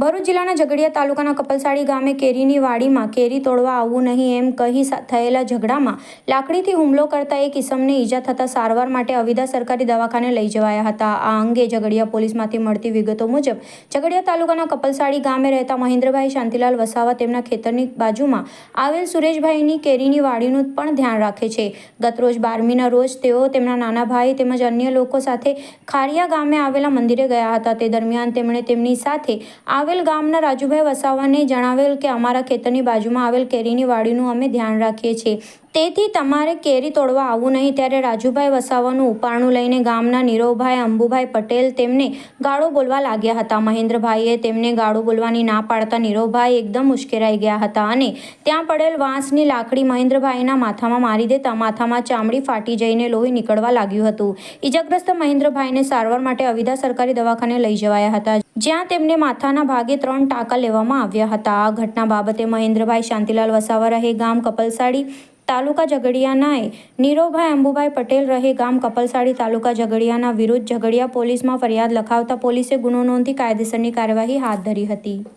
ભરૂચ જિલ્લાના ઝઘડિયા તાલુકાના કપલસાડી ગામે કેરીની વાડીમાં કેરી તોડવા આવવું નહીં એમ કહી થયેલા ઝઘડામાં લાકડીથી હુમલો કરતા એક ઇસમને ઈજા થતા સારવાર માટે અવિધા સરકારી દવાખાને લઈ જવાયા હતા. આ અંગે ઝઘડિયા પોલીસમાંથી મળતી વિગતો મુજબ ઝઘડિયા તાલુકાના કપલસાડી ગામે રહેતા મહેન્દ્રભાઈ શાંતિલાલ વસાવા તેમના ખેતરની બાજુમાં આવેલ સુરેશભાઈની કેરીની વાડીનું પણ ધ્યાન રાખે છે. ગતરોજ બારમીના રોજ તેઓ તેમના નાના ભાઈ તેમજ અન્ય લોકો સાથે ખારિયા ગામે આવેલા મંદિરે ગયા હતા. તે દરમિયાન તેમણે તેમની સાથે આવેલ ગામના રાજુભાઈ વસાવાને જણાવેલ કે અમારા ખેતરની બાજુમાં આવેલ કેરીની વાડીનું અમે ધ્યાન રાખીએ છીએ. તેથી તમારે કેરી તોડવા આવવું નહીં. ત્યારે રાજુભાઈ વસાવાનું ઉપાણું લઈને ગામના નીરવભાઈ, અંબુભાઈ પટેલ તેમને ગાળો બોલવા લાગ્યા હતા. મહેન્દ્રભાઈએ તેમને ગાળો બોલવાની ના પાડતા નીરવભાઈ એકદમ ઉશ્કેરાઈ ગયા હતા અને ત્યાં પડેલ વાંસની લાકડી મહેન્દ્રભાઈના માથામાં મારી દેતા માથામાં ચામડી ફાટી જઈને લોહી નીકળવા લાગ્યું હતું. ઇજાગ્રસ્ત મહેન્દ્રભાઈને સારવાર માટે અવિધા સરકારી દવાખાને લઈ જવાયા હતા, જ્યાં તેમને માથાના ભાગે ત્રણ ટાંકા લેવામાં આવ્યા હતા. આ ઘટના બાબતે મહેન્દ્રભાઈ શાંતિલાલ વસાવા રહે, ગામ કપલસાડી તાલુકા ઝઘડિયાનાએ નીરોભાઈ અંબુભાઈ પટેલ રહે ગામ કપલસાડી તાલુકા ઝઘડિયાના વિરુદ્ધ ઝઘડિયા પોલીસમાં ફરિયાદ લખાવતા પોલીસે ગુનો નોંધી કાયદેસરની કાર્યવાહી હાથ ધરી હતી.